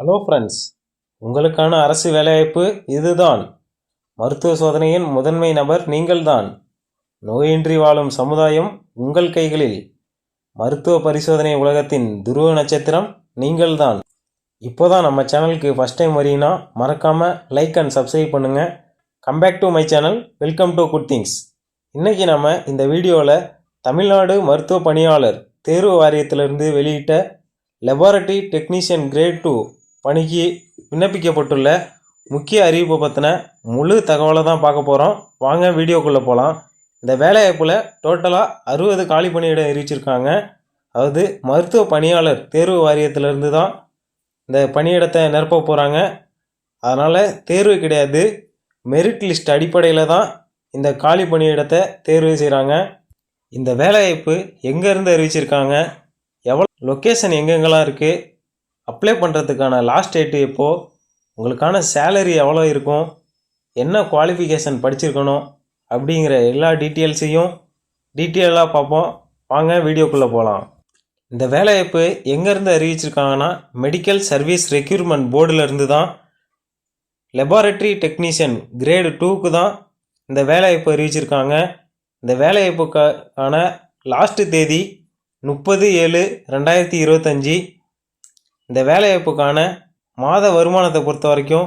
Hello friends உங்களுக்கான அரசு வேலைவாய்ப்பு இதுதான். மருத்துவ சோதனையின் முதன்மை நபர் நீங்கள்தான். நோயின்றி வாழும் சமுதாயம் உங்கள் கைகளில். மருத்துவ பரிசோதனை உலகத்தின் துருவ நட்சத்திரம் நீங்கள்தான். இப்போதான் நம்ம சேனலுக்கு ஃபஸ்ட் டைம் வரீங்கன்னா மறக்காமல் லைக் அண்ட் சப்ஸ்கிரைப் பண்ணுங்கள் come back to my channel welcome to good things இன்றைக்கி நம்ம இந்த வீடியோவில் தமிழ்நாடு மருத்துவ பணியாளர் தேர்வு வாரியத்திலிருந்து வெளியிட்ட லெபார்டரி டெக்னீஷியன் கிரேட் டூ பணிக்கு விண்ணப்பிக்கப்பட்டுள்ள முக்கிய அறிவிப்பை பற்றின முழு தகவலை தான் பார்க்க போகிறோம் வாங்க வீடியோக்குள்ளே போகலாம் இந்த வேலைவாய்ப்பில் டோட்டலாக அறுபது காலி பணியிடம் அறிவிச்சிருக்காங்க அதாவது மருத்துவ பணியாளர் தேர்வு வாரியத்திலிருந்து தான் இந்த பணியிடத்தை நிரப்ப போகிறாங்க அதனால் தேர்வு கிடையாது. மெரிட் லிஸ்ட் அடிப்படையில் தான் இந்த காலி பணியிடத்தை தேர்வு செய்கிறாங்க இந்த வேலைவாய்ப்பு எங்கேருந்து அறிவிச்சிருக்காங்க? எவ்வளோ லொக்கேஷன் எங்கெங்கெல்லாம் இருக்குது அப்ளை பண்ணுறதுக்கான லாஸ்ட் டேட்டு எப்போது உங்களுக்கான சேலரி எவ்வளோ இருக்கும்? என்ன குவாலிஃபிகேஷன் படிச்சிருக்கணும்? அப்படிங்கிற எல்லா டீட்டெயில்ஸையும் டீட்டெயிலாக பார்ப்போம். வாங்க வீடியோக்குள்ளே போகலாம் இந்த வேலைவாய்ப்பு எங்கேருந்து அறிவிச்சிருக்காங்கன்னா மெடிக்கல் சர்வீஸ் ரெக்யூர்மெண்ட் போர்டிலேருந்து தான். லெபார்டரி டெக்னீஷியன் கிரேடு டூக்கு தான் இந்த வேலைவாய்ப்பு அறிவிச்சிருக்காங்க. இந்த வேலைவாய்ப்புக்கான லாஸ்ட்டு தேதி முப்பது ஏழு ரெண்டாயிரத்தி இருபத்தஞ்சி. இந்த வேலைவாய்ப்புக்கான மாத வருமானத்தை பொறுத்த வரைக்கும்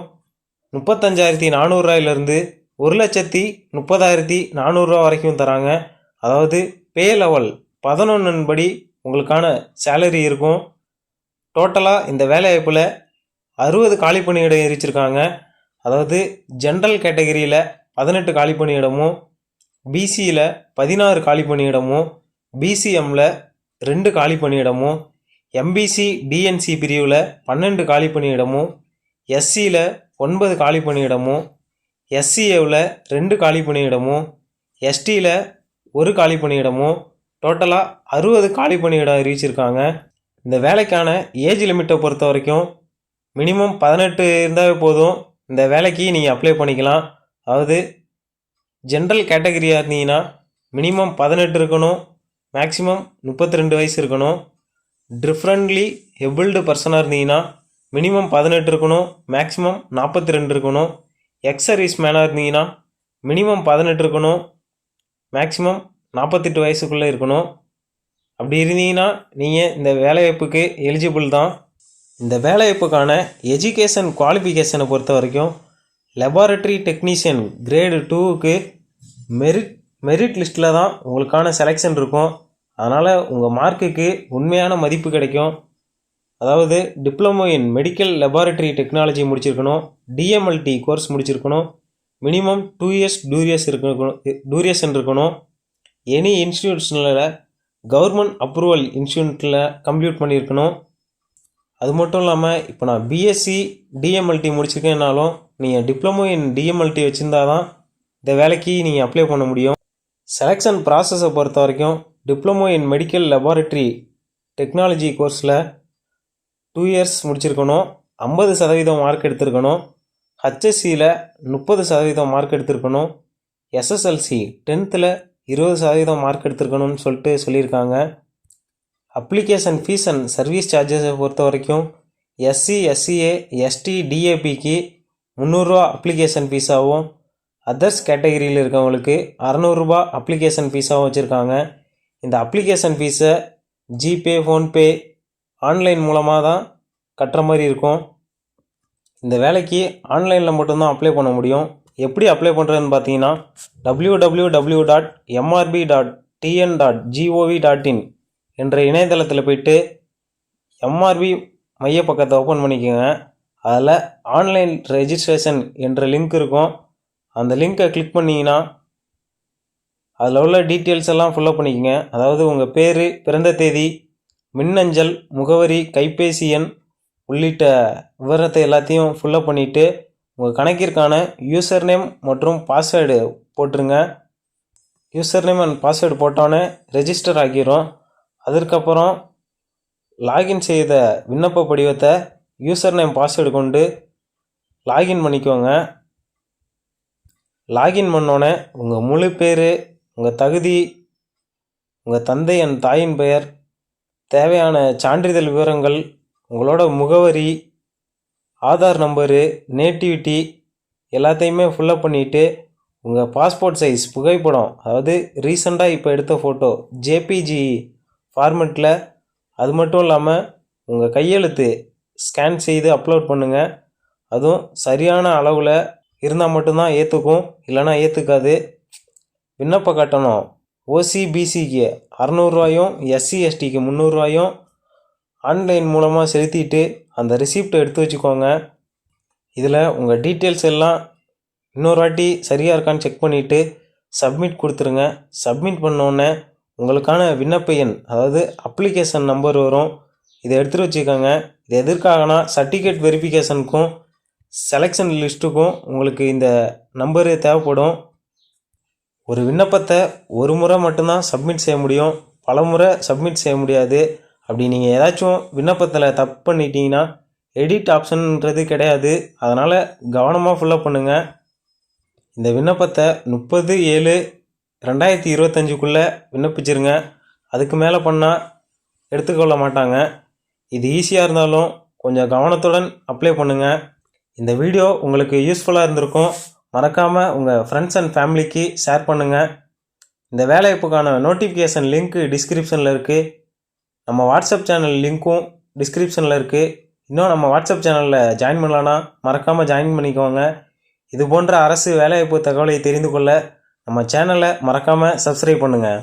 முப்பத்தஞ்சாயிரத்தி நானூறுரூவாயிலிருந்து ஒரு லட்சத்தி முப்பதாயிரத்தி நானூறுரூவா வரைக்கும் தராங்க. அதாவது பே லெவல் பதினொன்றின் படி உங்களுக்கான சேலரி இருக்கும். டோட்டலாக இந்த வேலைவாய்ப்பில் அறுபது காலி பணியிடம் எரிச்சிருக்காங்க அதாவது ஜென்ரல் கேட்டகரியில் பதினெட்டு காலி பணியிடமும் பிசியில் பதினாறு காலி பணியிடமும் பிசிஎம்மில் ரெண்டு காலி பணியிடமும் எம்பிசி டிஎன்சி பிரிவில் பன்னெண்டு காலி பணியிடமும் எஸ்சியில் ஒன்பது காலி பணியிடமும் எஸ்சிஏவில் ரெண்டு காலி பணியிடமும் எஸ்டியில் ஒரு காலி பணியிடமும் டோட்டலாக அறுபது காலி பணியிடம் அறிவிச்சிருக்காங்க. இந்த வேலைக்கான ஏஜ் லிமிட்டை பொறுத்த வரைக்கும் மினிமம் பதினெட்டு இருந்தாவே போதும். இந்த வேலைக்கு நீங்கள் அப்ளை பண்ணிக்கலாம். அதாவது ஜென்ரல் கேட்டகரியாக இருந்தீங்கன்னா மினிமம் பதினெட்டு இருக்கணும் மேக்ஸிமம் முப்பத்தி ரெண்டு வயசு இருக்கணும். டிஃப்ரெண்ட்லி எபிள்டு பர்சனாக இருந்தீங்கன்னா மினிமம் பதினெட்டு இருக்கணும் மேக்ஸிமம் நாற்பத்தி ரெண்டு இருக்கணும். எக்ஸ் சர்வீஸ் மேனாக இருந்தீங்கன்னா மினிமம் பதினெட்டு இருக்கணும் மேக்ஸிமம் நாற்பத்தெட்டு வயசுக்குள்ளே இருக்கணும். அப்படி இருந்தீங்கன்னா நீங்கள் இந்த வேலைவாய்ப்புக்கு எலிஜிபிள் தான். இந்த வேலைவாய்ப்புக்கான எஜுகேஷன் குவாலிஃபிகேஷனை பொறுத்த வரைக்கும் லெபார்ட்ரி டெக்னீஷியன் கிரேடு டூவுக்கு மெரிட் மெரிட் லிஸ்ட்டில் தான் உங்களுக்கான செலெக்ஷன் இருக்கும். அதனால் உங்கள் மார்க்குக்கு உண்மையான மதிப்பு கிடைக்கும். அதாவது diploma in medical laboratory technology முடிச்சிருக்கணும். டிஎம்எல்டி கோர்ஸ் முடிச்சிருக்கணும். மினிமம் டூ இயர்ஸ் டூரியஸ் இருக்கணும் டூரியேஷன் இருக்கணும் எனி இன்ஸ்டியூஷனில் கவர்மெண்ட் அப்ரூவல் இன்ஸ்டியூட்டில் கம்ப்ளீட் பண்ணியிருக்கணும் அது மட்டும் இல்லாமல் இப்போ நான் பிஎஸ்சி டிஎம்எல்டி முடிச்சிருக்கேன்னாலும் நீங்கள் டிப்ளமோ இன் டிஎம்எல்டி வச்சுருந்தா தான் இந்த வேலைக்கு நீங்கள் அப்ளை பண்ண முடியும். செலெக்ஷன் ப்ராசஸை பொறுத்த வரைக்கும் diploma in medical laboratory technology கோர்ஸில் டூ இயர்ஸ் முடிச்சிருக்கணும். ஐம்பது சதவீதம் மார்க் எடுத்திருக்கணும். ஹச்எஸ்சியில் முப்பது சதவீதம் மார்க் எடுத்திருக்கணும். எஸ்எஸ்எல்சி டென்த்தில் இருபது சதவீதம் மார்க் எடுத்திருக்கணும்னு சொல்லிட்டு சொல்லியிருக்காங்க. அப்ளிகேஷன் ஃபீஸ் அண்ட் சர்வீஸ் சார்ஜஸை பொறுத்த வரைக்கும் எஸ்சி எஸ்சிஏ எஸ்டி டிஏபிக்கு முந்நூறுரூவா அப்ளிகேஷன் ஃபீஸாகவும் அதர்ஸ் கேட்டகரியில் இருக்கவங்களுக்கு அறநூறுரூபா அப்ளிகேஷன் ஃபீஸாகவும் வச்சுருக்காங்க. இந்த அப்ளிகேஷன் ஃபீஸை ஜிபே ஃபோன்பே ஆன்லைன் மூலமாக தான் கட்டுற மாதிரி இருக்கும். இந்த வேலைக்கு ஆன்லைனில் மட்டும்தான் அப்ளை பண்ண முடியும். எப்படி அப்ளை பண்ணுறதுன்னு பார்த்தீங்கன்னா W W W dot MRB dot TN dot GOV dot in என்ற இணையதளத்தில் போயிட்டு எம்ஆர்பி மைய பக்கத்தை ஓப்பன் பண்ணிக்கோங்க. அதில் ஆன்லைன் ரெஜிஸ்ட்ரேஷன் என்ற லிங்க் இருக்கும். அந்த லிங்க்கை கிளிக் பண்ணிங்கன்னா அதில் உள்ள டீட்டெயில்ஸ் எல்லாம் ஃபில்லப் பண்ணிக்கோங்க. அதாவது உங்கள் பேர் பிறந்த தேதி மின்னஞ்சல் முகவரி கைபேசி எண் உள்ளிட்ட விவரத்தை எல்லாத்தையும் ஃபில்லப் பண்ணிவிட்டு உங்கள் கணக்கிற்கான யூசர் நேம் மற்றும் பாஸ்வேர்டு போட்டுருங்க. யூசர் நேம் அண்ட் பாஸ்வேர்டு போட்டோன்னே ரெஜிஸ்டர் ஆகிரும் அதற்கப்புறம் லாகின் செய்த விண்ணப்ப படிவத்தை யூசர் நேம் பாஸ்வேர்டு கொண்டு லாகின் பண்ணிக்கோங்க. லாகின் பண்ணோன்னே உங்கள் முழு பேர் உங்கள் தகுதி உங்கள் தந்தை என் தாயின் பெயர் தேவையான சான்றிதழ் விவரங்கள் உங்களோட முகவரி ஆதார் நம்பரு நேட்டிவிட்டி எல்லாத்தையுமே ஃபுல்லப் பண்ணிவிட்டு உங்கள் பாஸ்போர்ட் சைஸ் புகைப்படம் அதாவது ரீசெண்டாக இப்போ எடுத்த ஃபோட்டோ ஜேபிஜி ஃபார்மெட்டில் அது மட்டும் இல்லாமல் உங்கள் கையெழுத்து ஸ்கேன் செய்து அப்லோட் பண்ணுங்கள் அதுவும் சரியான அளவில் இருந்தால் மட்டும்தான் ஏற்றுக்கும் இல்லைன்னா ஏற்றுக்காது விண்ணப்ப கட்டணம் ஓசிபிசிக்கு அறநூறுவாயும் எஸ்சி எஸ்டிக்கு முந்நூறுரூவாயும் ஆன்லைன் மூலமாக செலுத்திட்டு அந்த ரிசிப்டை எடுத்து வச்சுக்கோங்க. இதில் உங்கள் டீட்டெயில்ஸ் எல்லாம் இன்னொரு வாட்டி சரியாக இருக்கான்னு செக் பண்ணிவிட்டு சப்மிட் கொடுத்துருங்க. சப்மிட் பண்ணோடனே உங்களுக்கான விண்ணப்ப எண் அதாவது அப்ளிகேஷன் நம்பர் வரும். இதை எடுத்துகிட்டு வச்சுக்கோங்க. இது எதற்காகனா சர்டிஃபிகேட் வெரிஃபிகேஷனுக்கும் செலெக்ஷன் லிஸ்ட்டுக்கும் உங்களுக்கு இந்த நம்பரு தேவைப்படும். ஒரு விண்ணப்பத்தை ஒரு முறை மட்டும்தான் சப்மிட் செய்ய முடியும். பல முறை சப்மிட் செய்ய முடியாது. அப்படி நீங்கள் ஏதாச்சும் விண்ணப்பத்தில் தப்பு பண்ணிட்டீங்கன்னா எடிட் ஆப்ஷன்ன்றது கிடையாது. அதனால் கவனமாக ஃபுல்லாக பண்ணுங்கள் இந்த விண்ணப்பத்தை முப்பது ஏழு ரெண்டாயிரத்தி இருபத்தஞ்சுக்குள்ளே விண்ணப்பிச்சிருங்க. அதுக்கு மேலே பண்ணால் எடுத்துக்கொள்ள மாட்டாங்க. இது ஈஸியாக இருந்தாலும் கொஞ்சம் கவனத்துடன் அப்ளை பண்ணுங்கள் இந்த வீடியோ உங்களுக்கு யூஸ்ஃபுல்லாக இருந்திருக்கும். மறக்காமல் உங்கள் ஃப்ரெண்ட்ஸ் அண்ட் ஃபேமிலிக்கு ஷேர் பண்ணுங்கள் இந்த வேலைவாய்ப்புக்கான நோட்டிஃபிகேஷன் லிங்க் டிஸ்கிரிப்ஷனில் இருக்குது நம்ம வாட்ஸ்அப் சேனல் லிங்க்கும் டிஸ்கிரிப்ஷனில் இருக்குது இன்னும் நம்ம வாட்ஸ்அப் சேனலில் ஜாயின் பண்ணலான்னா மறக்காமல் ஜாயின் பண்ணிக்கோங்க. இது போன்ற அரசு வேலைவாய்ப்பு தகவலை தெரிந்து கொள்ள நம்ம சேனலை மறக்காமல் சப்ஸ்கிரைப் பண்ணுங்கள்